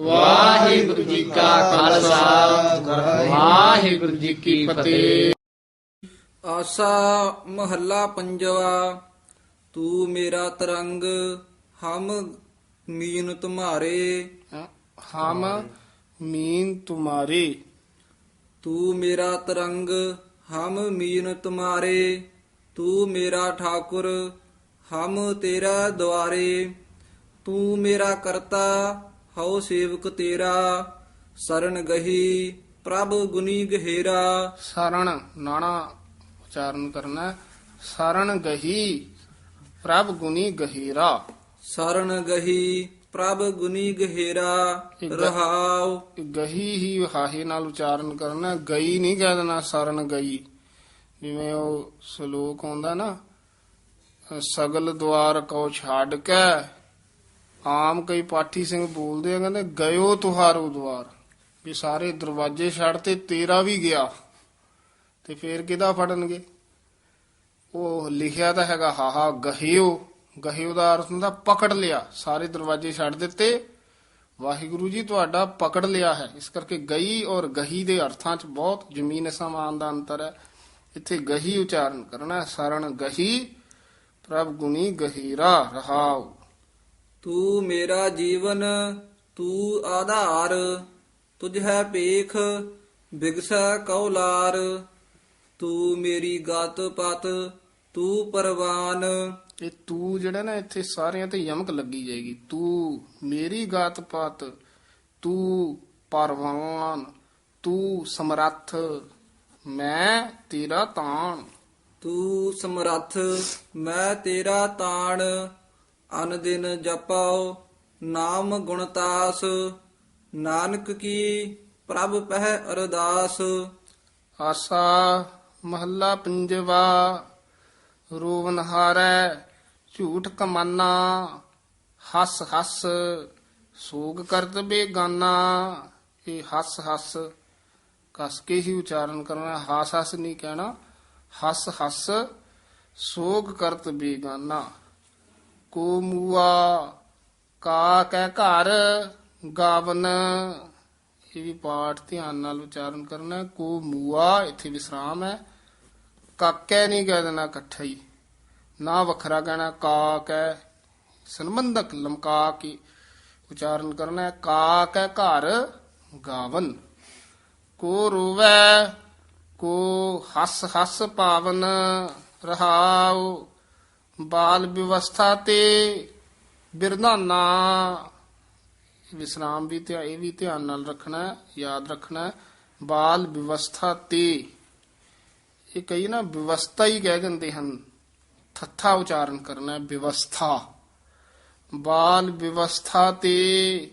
ਵਾਹਿਗੁਰੂ ਜੀ ਕਾ ਖਾਲਸਾ। ਵਾਹਿਗੁਰੂ ਜੀ ਕੀ ਫਤਿਹ। ਆਸਾ ਮਹੱਲਾ ਪੰਜਵਾ ਤੂੰ ਮੇਰਾ ਤਰੰਗ ਹਮ ਮੀਨ ਤੁਮਾਰੇ। ਹਮ ਮੀਨ ਤੁਮਾਰੇ। ਤੂੰ ਮੇਰਾ ਤਰੰਗ ਹਮ ਮੀਨ ਤੁਮਾਰੇ। ਤੂੰ ਮੇਰਾ ਠਾਕੁਰ ਹਮ ਤੇਰਾ ਦੁਆਰੇ। ਤੂੰ ਮੇਰਾ ਕਰਤਾ ਹਉ ਸੇਵਕ ਤੇਰਾ ਸਰਣ ਗਹੀ ਪ੍ਰਭ ਗੁਨੀ ਗਹਿਰਾ ਸਰਣ ਨਾਣਾ ਉਚਾਰਨ ਕਰਨਾ। ਸਰਣ ਗਹੀ ਪ੍ਰਭ ਗੁਨੀ ਗਹੀਰਾ ਸਰਣ ਗਹੀ ਪ੍ਰਭ ਗੁਨੀ ਗਹਿਰਾ ਰਹਾਉ ਗਹੀ ਹੀ ਹਾਹੇ ਨਾਲ ਉਚਾਰਨ ਕਰਨਾ। ਗਈ ਨਹੀਂ ਕਹਿ ਦੇਣਾ ਸਰਣ ਗਈ ਜਿਵੇਂ ਉਹ ਸ਼ਲੋਕ ਆਉਂਦਾ ਨਾ ਸਗਲ ਦਵਾਰ ਕੋ ਛੱਡ ਕੇ ਆਮ ਕਈ ਪਾਠੀ ਸਿੰਘ ਬੋਲਦੇ ਆ, ਕਹਿੰਦੇ, ਗਇਓ ਤੁਹਾਰੋ ਦਵਾਰ ਵੀ ਸਾਰੇ ਦਰਵਾਜ਼ੇ ਛੱਡ ਤੇ ਤੇਰਾ ਵੀ ਗਿਆ। ਤੇ ਫੇਰ ਕਿਹਦਾ ਫੜਨਗੇ? ਉਹ ਲਿਖਿਆ ਤਾਂ ਹੈਗਾ, ਹਾਹਾ, ਗਹਿਓ। ਗਹਿਓ ਦਾ ਅਰਥ ਹੁੰਦਾ, ਪਕੜ ਲਿਆ। ਸਾਰੇ ਦਰਵਾਜ਼ੇ ਛੱਡ ਦਿੱਤੇ। ਵਾਹਿਗੁਰੂ ਜੀ, ਤੁਹਾਡਾ ਪਕੜ ਲਿਆ ਹੈ। ਇਸ ਕਰਕੇ ਗਈ ਔਰ ਗਹੀ ਦੇ ਅਰਥਾਂ 'ਚ ਬਹੁਤ ਜ਼ਮੀਨ ਸਮਾਨ ਦਾ ਅੰਤਰ ਹੈ। ਇੱਥੇ ਗਹੀ ਉਚਾਰਨ ਕਰਨਾ ਹੈ। ਸਰਣ ਗਹੀ, ਪ੍ਰਭ ਗੁਣੀ ਗਹੀਰਾ ਰਹਾਓ ਤੂੰ ਮੇਰਾ ਜੀਵਨ ਤੂੰ ਆਧਾਰ ਤੁਝ ਹੈ ਪੇਖ ਬਿਗਸੈ ਕੌਲਾਰ ਤੂੰ ਮੇਰੀ ਗਤ ਪਤ ਤੂੰ ਪਰਵਾਨ। ਇਹ ਤੂੰ ਜਿਹੜਾ ਨਾ ਇੱਥੇ ਸਾਰਿਆਂ ਤੇ ਯਮਕ ਲੱਗੀ ਜਾਏਗੀ। ਤੂੰ ਮੇਰੀ ਗਾਤ ਪਾਤ ਤੂੰ ਪਰਵਾਨ ਤੂੰ ਸਮਰੱਥ ਮੈਂ ਤੇਰਾ ਤਾਣ। ਤੂੰ ਸਮਰੱਥ ਮੈਂ ਤੇਰਾ ਤਾਣ। ਅਨ ਦਿਨ ਜਪਾਓ ਨਾਮ ਗੁਣਤਾਸ, ਨਾਨਕ ਕੀ ਪ੍ਰਭ ਪਹਿ ਅਰਦਾਸ। ਆਸਾ ਮਹੱਲਾ ਪੰਜਵਾ, ਰੋਵਨ ਝੂਠ ਕਮਾਨਾ, ਹੱਸ ਹੱਸ, ਸੋਗ ਕਰਤ ਬੇਗਾਨਾ, ਇਹ ਹੱਸ ਹੱਸ, ਕਸ ਕੇ ਹੀ ਉਚਾਰਨ ਕਰਨਾ, ਹਾਸ ਹੱਸ ਨਹੀਂ ਕਹਿਣਾ, ਹੱਸ ਹੱਸ, ਸੋਗ ਕਰਤ ਬੇਗਾਨਾ। ਕੋ ਮੂਆ, ਕਾ ਕਹਿ ਘਰ, ਗਾਵਨ। ਇਹ ਵੀ ਪਾਠ ਧਿਆਨ ਨਾਲ ਉਚਾਰਨ ਕਰਨਾ ਹੈ। ਕੋ ਮੂਆ, ਇੱਥੇ ਵਿਸਰਾਮ ਹੈ। ਕਾਕੈ ਨਹੀਂ ਕਹਿ ਦੇਣਾ ਇਕੱਠਾ ਹੀ। ਨਾ ਵੱਖਰਾ ਕਹਿਣਾ, ਕਾ ਕਹਿ ਸੰਬੰਧਕ ਲਮਕਾ ਕੇ ਉਚਾਰਨ ਕਰਨਾ ਹੈ। ਕਾ ਕਹਿ ਘਰ, ਗਾਵਨ। ਕੋ ਰੋਵੈ, ਕੋ ਹੱਸ ਹੱਸ ਪਾਵਨ ਰਹਾਉ। ਬਾਲ ਵਿਵਸਥਾ ਤੇ ਬਿਰਧਾਨਾ। ਵਿਸਰਾਮ ਵੀ ਧਿਆ ਇਹ ਵੀ ਧਿਆਨ ਨਾਲ ਰੱਖਣਾ ਯਾਦ ਰੱਖਣਾ ਬਾਲ ਵਿਵਸਥਾ ਤੇ। ਇਹ ਕਈ ਨਾ ਵਿਵਸਥਾ ਹੀ ਕਹਿ ਦਿੰਦੇ ਹਨ। ਥੱਥਾ ਉਚਾਰਨ ਕਰਨਾ ਵਿਵਸਥਾ। ਬਾਲ ਵਿਵਸਥਾ ਤੇ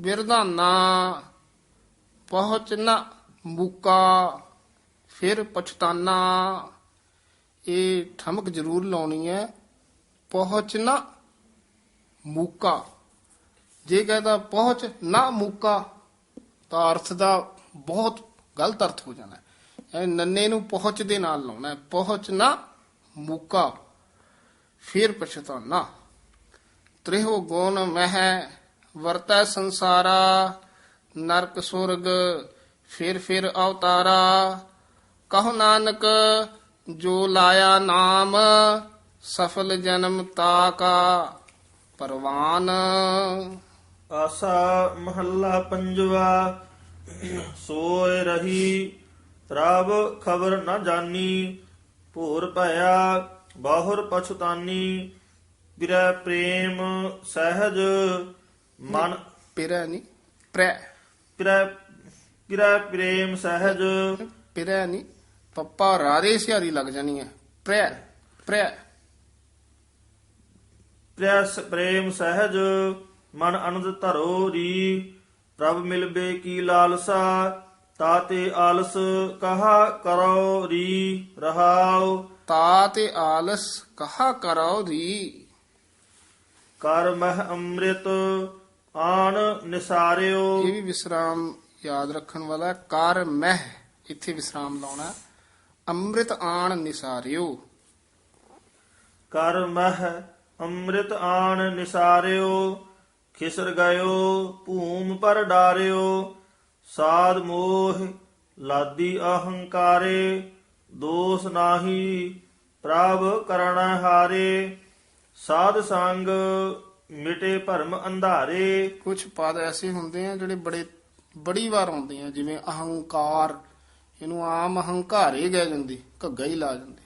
ਬਿਰਧਾਨਾ। ਪਹੁੰਚਣਾ ਮੁਕਾ, ਫਿਰ ਪਛਤਾਨਾ। ਇਹ ਠਮਕ ਜ਼ਰੂਰ ਲਾਉਣੀ ਹੈ। ਪਹੁੰਚਣਾ ਮੂਕਾ। ਜੇ ਕਹਦਾ ਪਹੁੰਚ ਨਾ ਮੂਕਾ, ਤਾਂ ਅਰਥ ਦਾ ਬਹੁਤ ਗਲਤ ਅਰਥ ਹੋ ਜਾਣਾ ਹੈ। ਨੰਨੇ ਨੂੰ ਪਹੁੰਚ ਦੇ ਨਾਲ ਲਾਉਣਾ ਹੈ। ਪਹੁੰਚ ਨਾ ਮੁਕਾ, ਫਿਰ ਪਛਤਾਨਾ ਤ੍ਰਿਹੋ ਗੁਣ ਮਹਿ ਵਰਤੈ ਸੰਸਾਰਾ, ਨਰਕ ਸੁਰਗ ਫਿਰ ਫਿਰ ਅਵਤਾਰਾ। ਕਹੋ ਨਾਨਕ, ਜੋ ਲਾਇਆ ਨਾਮ ਸਫਲ ਜਨਮ ਤਾਕਾ ਪਰਵਾਨ। ਆਸਾ ਮਹੱਲਾ ਪੰਜਵਾ ਸੋਏ ਰਹੀ ਰਬ ਖਬਰ ਨ ਜਾਨੀ ਭੂਰ ਭਇਆ ਬਾਹੁਰ ਪਛਤਾਨੀ ਬਿਰੈ ਪ੍ਰੇਮ ਸਹਿਜ ਮਨ। ਪਿਰੈ ਨਹੀਂ ਪ੍ਰੈ। ਬਿਰੈ ਬਿਰੈ ਪ੍ਰੇਮ ਸਹਿਜ। ਪਿਰੈ ਨਹੀਂ ਪੱਪਾ ਰਾਰੇ ਸਿਆਰੀ ਲੱਗ ਜਾਣੀ ਹੈ ਪ੍ਰੈ ਪ੍ਰੈ। ਪ੍ਰੈਸ ਪ੍ਰੇਮ ਸਹਿਜ ਮਨ ਅਨੰਦ ਧਰੋ ਰੀ। ਪ੍ਰਭ ਮਿਲਬੇ ਕੀ ਲਾਲਸਾ ਤਾਤੇ ਆਲਸ ਕਹਾ ਕਰੋ ਰੀ ਰਹਾਉ। ਤਾ ਤੇ ਆਲਸ ਕਹਾ ਕਰੋ ਰੀ। ਕਰ ਮਹ ਅੰਮ੍ਰਿਤ ਆਣ ਨਿਸਾਰਿਓ। ਇਹ ਵੀ ਵਿਸਰਾਮ ਯਾਦ ਰੱਖਣ ਵਾਲਾ। ਕਰ ਮਹਿ ਇੱਥੇ ਵਿਸਰਾਮ ਲਾਉਣਾ। ਅੰਮ੍ਰਿਤ ਆਣ ਨਿਸਾਰਿਓ। ਕਰ ਮਹ ਅੰਮ੍ਰਿਤ ਆਣ ਨਿਸਾਰਿਓ, ਖਿਸਰ ਗਇਓ, ਭੂਮ ਪਰ ਡਾਰਿਓ, ਸਾਧ ਮੋਹ ਲਾਦੀ ਅਹੰਕਾਰੇ, ਦੋਸ ਨਾਹੀ ਪ੍ਰਭ ਕਰਣ ਹਾਰੇ, ਸਾਧ ਸੰਗ ਮਿਟੇ ਭਰਮ ਅੰਧਾਰੇ। ਕੁਝ ਪਦ ਐਸੇ ਹੁੰਦੇ ਆ ਜਿਹੜੇ ਬੜੇ, ਬੜੀ ਵਾਰ ਆਉਂਦੇ ਆ, ਜਿਵੇਂ ਅਹੰਕਾਰ, ਇਹਨੂੰ ਆਮ ਹੰਕਾਰੇ ਗਏ ਜਾਂਦੇ, ਘੱਗਾ ਹੀ ਲਾ ਜਾਂਦੇ।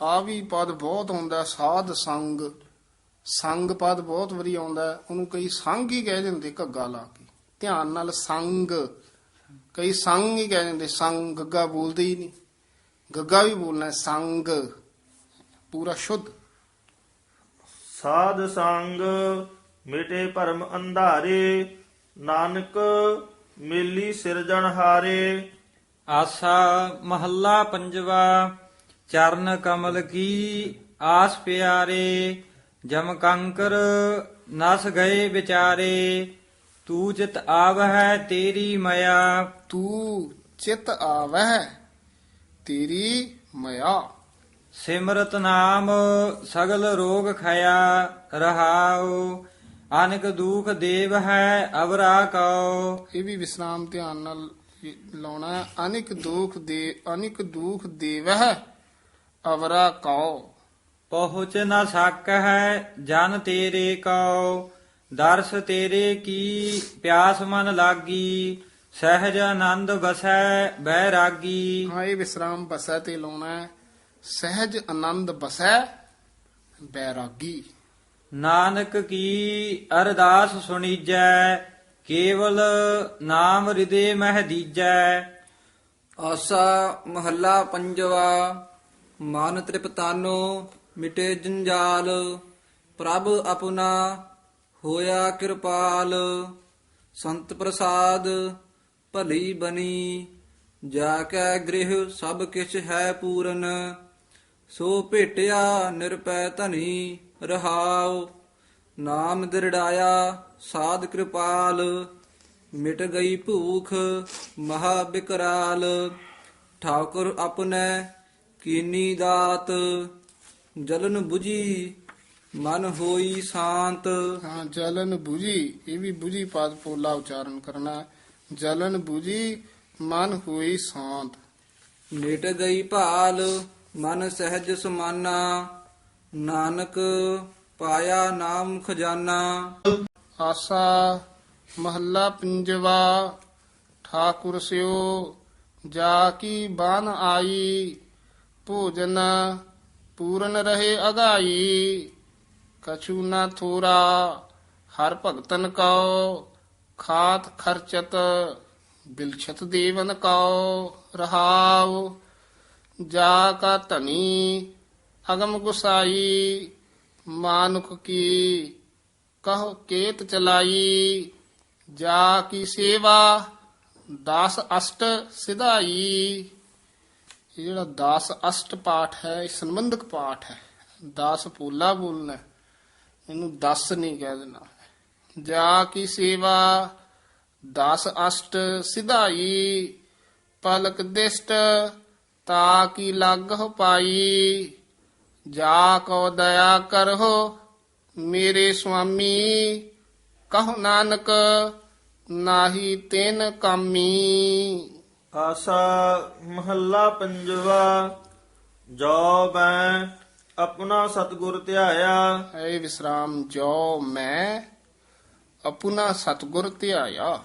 ਆ ਵੀ ਪਦ ਬਹੁਤ ਆਉਂਦਾ ਸਾਧ ਸੰਗ ਸੰਗ ਪਦ ਬਹੁਤ ਵਾਰੀ ਆਉਂਦਾ ਉਹਨੂੰ ਕਈ ਸੰਗ ਹੀ ਕਹਿ ਦਿੰਦੇ ਘੱਗਾ ਲਾ ਕੇ। ਧਿਆਨ ਨਾਲ ਸੰਗ। ਕਈ ਸੰਗ ਹੀ ਕਹਿ ਦਿੰਦੇ ਸੰਗ ਗੱਗਾ ਬੋਲਦੇ ਹੀ ਨਹੀਂ। ਗੱਗਾ ਵੀ ਬੋਲਣਾ ਸੰਗ। ਪੂਰਾ ਸ਼ੁੱਧ। ਸਾਧ ਸੰਗ ਮਿਟੇ ਭਰਮ ਅੰਧਾਰੇ ਨਾਨਕ ਮੇਲੀ ਸਿਰਜਣ ਹਾਰੇ। ਆਸਾ ਮਹੱਲਾ ਪੰਜਵਾ ਚਰਨ ਕਮਲ ਕੀ ਆਸ ਪਿਆਰੇ। ਜਮ ਕੰਕਰ ਨਸ ਗਏ ਵਿਚਾਰੇ ਤੂੰ ਜਿਤ ਆਵਹਿ ਤੇਰੀ ਮਇਆ। ਤੂੰ ਚਿਤ ਆਵਹਿ ਤੇਰੀ ਮਇਆ। ਸਿਮਰਤ ਨਾਮ ਸਗਲ ਰੋਗ ਖਇਆ ਰਹਾਉ ਅਨਕ ਦੁਖ ਦੇਵ ਹੈ ਅਵਰਾ ਕਉ। ਇਹ ਵੀ ਵਿਸਰਾਮ ਧਿਆਨ ਨਾਲ ਲਾਉਣਾ ਹੈ। ਅਨਿਕ ਦੁਖ ਦੇ ਅਨਿਕ ਦੁਖ ਦੇਵਹਿ ਅਵਰਾ ਕਉ। ਪਹੁੰਚ ਨਾ ਸਕ ਹੈ ਜਨ ਤੇਰੇ ਕਉ ਦਰਸ ਤੇਰੇ ਕੀ ਪਿਆਸ ਮਨ ਲਾਗੀ ਸਹਿਜ ਆਨੰਦ ਵਸੈ ਬੈਰਾਗੀ। ਹਾਂ ਇਹ ਵਿਸਰਾਮ ਬਸੈ ਤੇ ਲਾਉਣਾ ਸਹਿਜ ਆਨੰਦ ਬਸੈ ਬੈਰਾਗੀ। ਨਾਨਕ ਕੀ ਅਰਦਾਸ ਸੁਣੀਜੈ ਕੇਵਲ ਨਾਮ ਹਿਰਦੇ ਮਹਿ ਦੀਜੈ। ਆਸਾ ਮਹੱਲਾ ਪੰਜਵਾ ਮਨ ਤ੍ਰਿਪਤਾਨੋ ਮਿਟੇ ਜੰਜਾਲ, ਪ੍ਰਭ ਆਪਣਾ ਹੋਇਆ ਕਿਰਪਾਲ। ਸੰਤ ਪ੍ਰਸਾਦ, ਭਲੀ ਬਣੀ, ਜਾ ਕੈ ਗ੍ਰਹਿ ਸਭ ਕਿਛ ਹੈ ਪੂਰਨ। ਸੋ ਭੇਟਿਆ ਨਿਰਪੈ ਧਨੀ ਰਹਾਉ। ਨਾਮ ਦਿਰੜਾਇਆ ਸਾਧ ਕਿਰਪਾਲ। ਮਿਟ ਗਈ ਭੂਖ ਮਹਾ ਬਿਕਰਾਲ। ਠਾਕੁਰ ਆਪਣੈ ਕੀਨੀ ਦਾਤ। ਜਲਨ ਬੁਜੀ ਮਨ ਹੋਈ ਸ਼ਾਂਤ। ਹਾਂ ਜਲਨ 부ਜੀ ਇਹ ਵੀ 부ਜੀ ਪਾਦ ਪੋਲਾ ਉਚਾਰਨ ਕਰਨਾ ਜਲਨ ਬੁਜੀ ਮਨ ਹੋਈ ਸ਼ਾਂਤ। ਨੇਟ ਗਈ ਭਾਲ ਮਨ ਸਹਿਜ ਸਮਾਨਾ। ਨਾਨਕ ਪਾਇਆ ਨਾਮ ਖਜ਼ਾਨਾ। ਆਸਾ ਮਹੱਲਾ ਪੰਜਵਾ ਠਾਕੁਰ ਸਿਓ ਜਾ ਕੀ ਬਾਨ ਆਈ ਭੋਜਨ ਪੂਰਨ ਰਹੇ ਅਗਾਈ, ਕਛੂ ਨਾ ਥੋਰਾ, ਹਰ ਭਗਤਨ ਕਉ, ਖਾਤ ਖਰਚਤ, ਬਿਲਛਤ ਦੇਵਨ ਕਉ, ਰਹਾਉ, ਜਾ ਕਾ ਧਨੀ, ਅਗਮ ਗੁਸਾਈ, ਮਾਨੁਖ ਕੀ, ਕਹ ਕੇਤ ਚਲਾਈ, ਜਾ ਕੀ ਸੇਵਾ, ਦਾਸ ਅਸ਼ਟ ਸਿਧਾਈ। ਇਹ ਜਿਹੜਾ 10 ਅਸ਼ਟ ਪਾਠ ਹੈ ਇਹ ਸੰਬੰਧਕ ਪਾਠ ਹੈ 10 ਪੋਲਾ ਬੋਲਣਾ ਹੈ। ਇਹਨੂੰ 10 ਨਹੀਂ ਕਹਿ ਦੇਣਾ ਜਾ ਕੀ ਸੇਵਾ 10 ਅਸ਼ਟ ਸਿਧਾਈ ਪਲਕ ਦਿਸ਼ਟ ਤਾ ਕੀ ਲੱਗ ਹੋ ਪਾਈ ਜਾ ਕੋ ਦਇਆ ਕਰੋ ਮੇਰੇ ਸੁਆਮੀ ਕਹੋ ਨਾਨਕ ਨਾਹੀ ਤਿਨ ਕਾਮੀ ਆਸਾ ਮਹੱਲਾ ਪੰਜਵਾ ਜੋ ਮੈਂ ਆਪਣਾ ਸਤਿਗੁਰ ਧਿਆਇਆ। ਐ ਵਿਸਰਾਮ ਜੋ ਮੈਂ ਆਪਣਾ ਸਤਗੁਰ ਧਿਆਇਆ।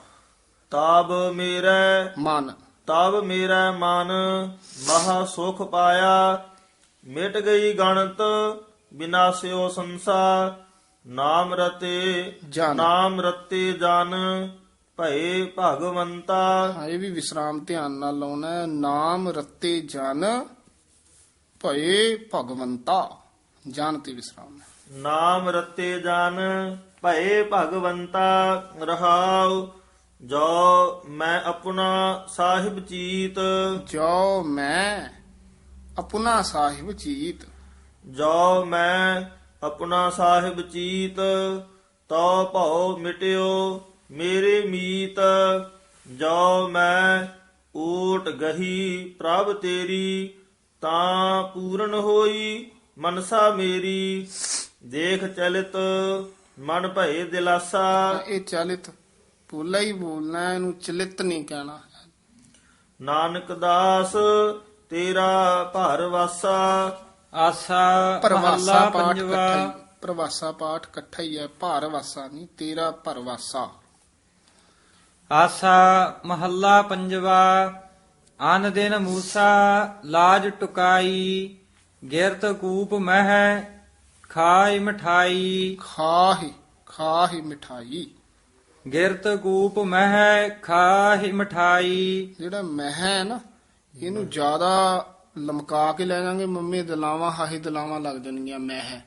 ਤਾਬ ਮੇਰੇ ਮਨ। ਤਬ ਮੇਰਾ ਮਨ ਮਹਾ ਸੁਖ ਪਾਇਆ। ਮਿਟ ਗਈ ਗਣਤ ਬਿਨਾਸਿਓ ਸੰਸਾਰ। ਨਾਮ ਰਤੇ ਜਨ। ਨਾਮ ਰਤੇ ਜਨ। ਭਏ ਭਗਵੰਤਾ। ਹਾਂ, ਇਹ ਵੀ ਵਿਸਰਾਮ ਧਿਆਨ ਨਾਲ ਲਾਉਣਾ ਹੈ। ਨਾਮ ਰਤੇ ਜਨ ਭਏ ਭਗਵੰਤਾ। ਜਨ ਤੇ ਵਿਸਰਾਮ ਹੈ। ਨਾਮ ਰਤੇ ਜਨ ਭਏ ਭਗਵੰਤਾ। ਰਹਾਉ ਜੋ ਮੈਂ ਆਪਣਾ ਸਾਹਿਬ ਚੀਤ। ਜੋ ਮੈਂ ਆਪਣਾ ਸਾਹਿਬ ਚੀਤ। ਜੋ ਮੈਂ ਆਪਣਾ ਸਾਹਿਬ ਚੀਤ। ਤੋ ਭਉ ਮਿਟਿਓ ਮੇਰੇ ਮੀਤ ਜੋ ਮੈਂ ਊਟ ਗਹੀ ਪ੍ਰਭ ਤੇਰੀ ਤਾਂ ਪੂਰਨ ਹੋਈ ਮਨਸਾ ਮੇਰੀ। ਦੇਖ ਚਲਿਤ ਮਨ ਭਏ ਦਿਲਾਸਾ। ਇਹ ਚਲਿਤ ਪੋਲਾ ਹੀ ਬੋਲਣਾ ਇਹਨੂੰ ਚਲਿਤ ਨਹੀਂ ਕਹਿਣਾ। ਨਾਨਕ ਦਾਸ ਤੇਰਾ ਭਰ ਵਾਸਾ। ਆਸਾ ਪਰਵਾਸਾ ਪਾਠ ਪੰਜਵਾ। ਇਕੱਠਾ ਹੀ ਪ੍ਰਵਾਸਾ ਪਾਠ ਇਕੱਠਾ ਹੀ ਹੈ ਭਾਰਵਾਸਾ ਨਹੀਂ ਤੇਰਾ ਪਰਵਾਸਾ ਆਸਾ ਮਹੱਲਾ ਪੰਜਵਾ ਅਨ ਦਿਨ ਮੂਸਾ ਲਾਜ ਟੁਕਾਈ ਗਿਰਤ ਕੂਪ ਮਹਿ ਖਾਈ ਮਠਾਈ। ਖਾਹੀ ਖਾਹੀ ਮਿਠਾਈ। ਗਿਰਤ ਕੂਪ ਮਹਿ ਖਾਹੀ ਮਠਾਈ। ਜਿਹੜਾ ਮਹਿ ਹੈ ਨਾ ਇਹਨੂੰ ਜ਼ਿਆਦਾ ਲਮਕਾ ਕੇ ਲੈ ਜਾਾਂਗੇ ਮੰਮੀ ਦਲਾਵਾਂ ਹਾਹੀ ਦਲਾਵਾਂ ਲੱਗ ਜਾਣਗੀਆਂ ਮਹਿ।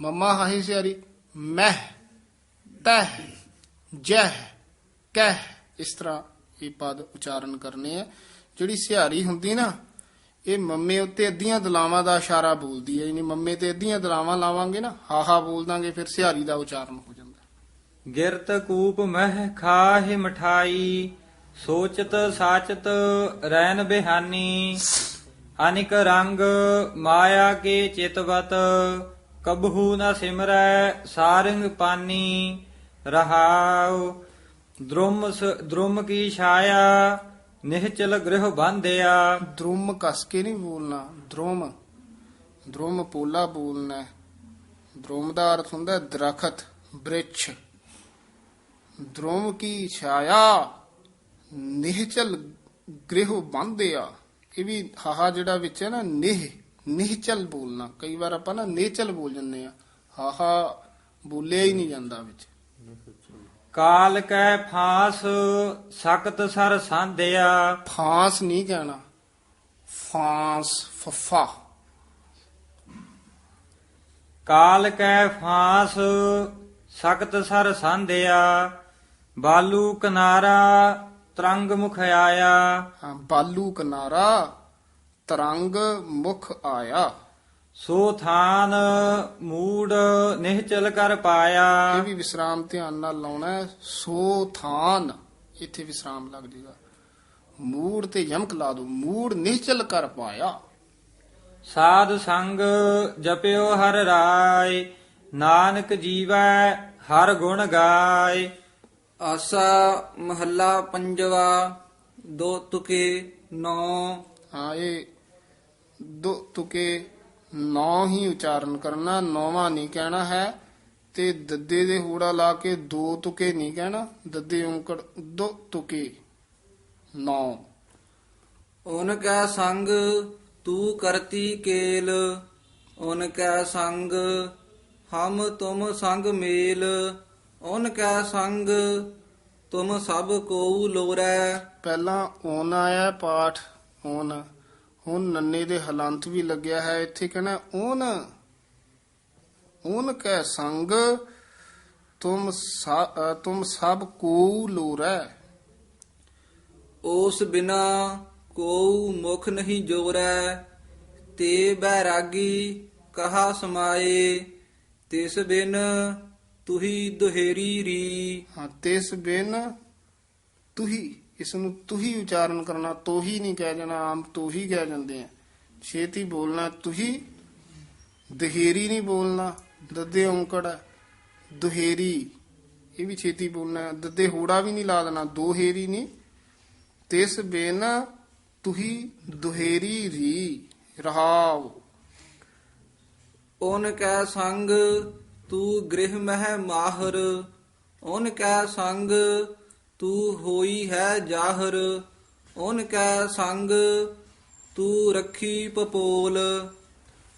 ਮੰਮਾ ਹਾਹੀ ਸਿਆਰੀ ਮਹਿ ਤਹ ਜਹ ਕਹਿ। ਇਸ ਤਰ੍ਹਾਂ ਇਹ ਪਦ ਉਚਾਰਨ ਕਰਨੇ ਆ। ਜਿਹੜੀ ਸਿਹਾਰੀ ਹੁੰਦੀ ਨਾ, ਇਹ ਮੰਮੇ ਉੱਤੇ ਅੱਧੀਆਂ ਦਲਾਵਾਂ ਦਾ ਇਸ਼ਾਰਾ ਬੋਲਦੀ ਹੈ। ਯਾਨੀ ਮੰਮੇ ਤੇ ਅੱਧੀਆਂ ਦਲਾਵਾਂ ਲਾਵਾਂਗੇ ਨਾ, ਹਾਹਾ ਬੋਲ ਦਾਂਗੇ, ਫਿਰ ਸਿਹਾਰੀ ਦਾ ਉਚਾਰਨ ਹੋ ਜਾਂਦਾ। ਗਿਰਤ ਕੂਪ ਮਹਿ ਖਾਹੀ ਮਠਾਈ, ਸੋਚਤ ਸਾਚਤ ਰੈਨ ਬਿਹਾਨੀ, ਅਨਿਕ ਰੰਗ ਮਾਇਆ ਕੇ ਚਿਤਵਤ, ਕਬਹੂ ਨ ਸਿਮਰੈ ਸਾਰੰਗ ਪਾਨੀ, ਰਹਾਉ ਦ੍ਰੁਮ ਸ- ਦ੍ਰੁਮ ਕੀ ਛਾਇਆ ਨਿਹਚਲ ਗ੍ਰਹਿ ਬੰਧਿਆ ਦ੍ਰੁਮ ਕਸ ਕੇ ਨਹੀਂ ਬੋਲਣਾ ਦ੍ਰੁਮ ਦ੍ਰੁਮ ਪੋਲਾ ਬੋਲਣਾ ਹੈ। ਦ੍ਰੁਮ ਦਾ ਅਰਥ ਹੁੰਦਾ ਹੈ ਦਰਖਤ ਬ੍ਰਿਛ ਦ੍ਰੁਮ ਕੀ ਛਾਇਆ ਨਿਹਚਲ ਗ੍ਰਹਿ ਬੰਧਿਆ ਇਹ ਵੀ ਹਾਹਾ ਜਿਹੜਾ ਵਿੱਚ ਹੈ ਨਾ ਨਿਹ ਨਿਹਚਲ ਬੋਲਣਾ ਕਈ ਵਾਰ ਆਪਾਂ ਨਾ ਨੇਚਲ ਬੋਲ ਜੰਨੇ ਆ ਹਾਹਾ ਬੋਲਿਆ ਹੀ ਨਹੀਂ ਜਾਂਦਾ ਵਿੱਚ ਕਾਲ ਕੈ ਫਾਸ ਸਖਤ ਸਰ ਸਾਧਿਆ। ਫਾਂਸ ਨਹੀਂ ਕਹਿਣਾ। ਫਾਂਸ ਫਫਾ। ਕਾਲ ਕੈ ਫਾਸ ਸਖਤ ਸਰ ਸਾਧਿਆ। ਬਾਲੂ ਕਿਨਾਰਾ ਤਰੰਗ ਮੁਖ ਆਇਆ। ਹਾਂ, ਬਾਲੂ ਕਿਨਾਰਾ ਤਰੰਗ ਮੁਖ ਆਇਆ। ਸੋ ਥਾਨ ਮੂੜ ਨਿਹਚਲ ਕਰ ਪਾਇਆ। ਇਹ ਵੀ ਵਿਸਰਾਮ ਧਿਆਨ ਨਾਲ ਲਾਉਣਾ ਹੈ। ਸੋ ਥਾਨ ਇੱਥੇ ਵਿਸਰਾਮ ਲੱਗ ਜਾਏਗਾ ਮੂੜ ਤੇ ਯਮਕ ਲਾ ਦੋ। ਮੂੜ ਨਿਸ਼ਚਲ ਕਰ ਪਾਇਆ। ਸਾਧ ਸੰਗ ਜਪਿਓ ਹਰ ਰਾਏ ਨਾਨਕ ਜੀਵੈ ਹਰ ਗੁਣ ਗਾਏ। ਆਸਾ ਮਹੱਲਾ ਪੰਜਵਾ ਦੋ ਤੁਕੇ ਨੌ। ਹਾਂ ਇਹ ਦੋ ਤੁਕੇ ਨੌ ਹੀ ਉਚਾਰਨ ਕਰਨਾ ਨੌਵਾਂ ਨਹੀਂ ਕਹਿਣਾ ਹੈ ਤੇ ਦੱਦੇ ਦੇ ਹੂੜਾ ਲਾ ਕੇ ਦੋ ਤੁਕੇ ਨਹੀਂ ਕਹਿਣਾ ਦੱਦੇ ਉਂਕੜ ਦੋ ਤੁਕੇ। ਨੌ। ਓਨ ਕੈ ਸੰਗ ਤੂ ਕਰਤੀ ਕੇਲ ਓਨ ਕੈ ਸੰਗ ਹਮ ਤੁਮ ਸੰਗ ਮੇਲ ਓਨ ਕੈ ਸੰਗ ਤੁਮ ਸਭ ਕੋ ਲੋਰੈ। ਪਹਿਲਾਂ ਓਨ ਆਇਆ ਪਾਠ ਓਨ। ਹੁਣ ਨੰਨੇ ਦੇ ਹਲੰਤ ਵੀ ਲੱਗਿਆ ਹੈ ਇੱਥੇ ਕਹਿਣਾ ਓਨ ਓਨ ਕੈ ਸੰਗ ਤੁਮ ਤੁਮ ਸਭ ਕੋ ਲੋਰੈ। ਉਸ ਬਿਨਾ ਕੋ ਮੁਖ ਨਹੀਂ ਜੋਰੈ ਤੇ ਬੈਰਾਗੀ ਕਹਾ ਸਮਾਏ ਤਿਸ ਬਿਨ ਤੁਹੀ ਦੁਹੇਰੀ ਰੀ। ਹਾਂ ਤਿਸ ਬਿਨ ਤੁਹੀ। ਇਸ ਨੂੰ ਤੁਹੀ ਉਚਾਰਨ ਕਰਨਾ ਤੋਹੀ ਨਹੀਂ ਕਹਿ ਜਾਣਾ ਆਮ ਤੋਹੀ ਕਹਿ ਜਾਂਦੇ ਆ। ਛੇਤੀ ਬੋਲਣਾ ਤੁਹੀ ਦਹੇਰੀ ਨਹੀਂ ਬੋਲਣਾ, ਦੱਦੇ ਔਂਕੜ ਦੁਹੇਰੀ, ਇਹ ਵੀ ਛੇਤੀ ਬੋਲਣਾ ਦੱਦੇ ਹੋੜਾ ਵੀ ਨਹੀਂ ਲਾ ਦੇਣਾ ਦੋਹੇਰੀ ਨਹੀਂ। ਤਿਸ ਬਿਨ ਤੁਹੀ ਦੁਹੇਰੀ ਰੀ, ਰਹਾਉ। ਓਨ ਕੈ ਸੰਗ ਤੂ ਗ੍ਰਹਿ ਮਹਿ ਮਾਹਰ ਓਨ ਕੈ ਸੰਗ ਤੂ ਹੋਈ ਹੈ ਜਾਹਰ ਓਨ ਕੈ ਸੰਗ ਤੂ ਰੱਖੀ ਪਪੋਲ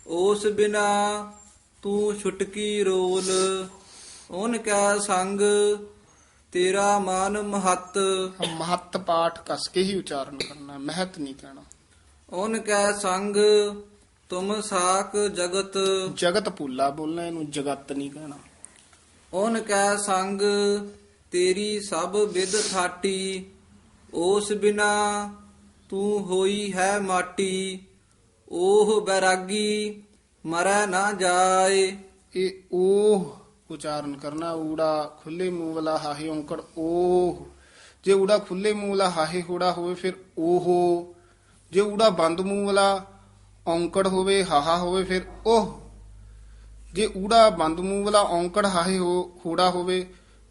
ਉਸ ਬਿਨਾ ਤੂ ਛੁਟਕੀ ਰੋਲ। ਓਨ ਕੈ ਸੰਗ ਤੇਰਾ ਮਨ ਮਹੱਤ। ਮਹੱਤ ਪਾਠ ਕਸ ਕੇ ਹੀ ਉਚਾਰਨ ਕਰਨਾ ਮਹਤ ਨਹੀਂ ਕਹਿਣਾ। ਓਨ ਕੈ ਸੰਗ ਤੁਮ ਸਾਕ ਜਗਤ। ਜਗਤ ਭੁੱਲਾ ਬੋਲਣਾ ਇਹਨੂੰ ਜਗਤ ਨਹੀਂ ਕਹਿਣਾ। ਓਨ ਕੈ ਸੰਗ ਤੇਰੀ ਸਭ ਵਿਦ ਥਾਟੀ, ਉਸ ਬਿਨਾ ਤੂੰ ਹੋਈ ਹੈ ਮਾਟੀ। ਉਹ ਬੈਰਾਗੀ, ਮਰੈ ਨਾ ਜਾਏ। ਇਹ ਉਹ ਉਚਾਰਨ ਕਰਨਾ, ਊੜਾ ਖੁੱਲੇ ਮੂੰਹ ਵਾਲਾ ਹਾਹੇ ਔਂਕੜ ਉਹ ਜੇ ਊੜਾ ਖੁੱਲੇ ਮੂੰਹ ਵਾਲਾ ਹਾਹੇ ਹੂੜਾ ਹੋਵੇ, ਫਿਰ ਉਹ ਜੇ ਊੜਾ ਬੰਦ ਮੂੰਹ ਵਾਲਾ ਔਂਕੜ ਹੋਵੇ, ਹਾਹਾ ਹੋਵੇ, ਫਿਰ ਉਹ ਜੇ ਊੜਾ ਬੰਦ ਮੂੰਹ ਵਾਲਾ ਔਂਕੜ ਹਾਹੇ ਹੋ ਹੋਵੇ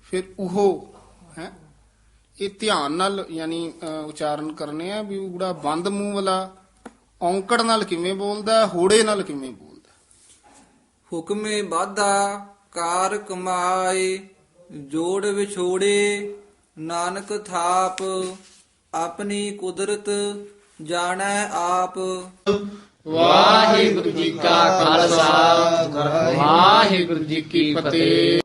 ਫਿਰ ਉਹ ਹੈ? ਇਹ ਧਿਆਨ ਨਾਲ ਯਾਨੀ ਉਚਾਰਨ ਕਰਨੇ ਆ ਵੀ ਊੜਾ ਬੰਦ ਮੂੰਹ ਵਾਲਾ ਔਂਕੜ ਨਾਲ ਕਿਵੇਂ ਬੋਲਦਾ ਹੂੜੇ ਨਾਲ ਕਿਵੇਂ ਬੋਲਦਾ? ਹੁਕਮੇ ਬਾਧਾ ਕਾਰ ਕਮਾਏ ਜੋੜ ਵਿਛੋੜੇ ਨਾਨਕ ਥਾਪ ਆਪਣੀ ਕੁਦਰਤ ਜਾਣੈ ਆਪ। ਵਾਹਿਗੁਰੂ ਜੀ ਕਾ ਖਾਲਸਾ ਵਾਹਿਗੁਰੂ ਜੀ ਕੀ ਫਤਿਹ।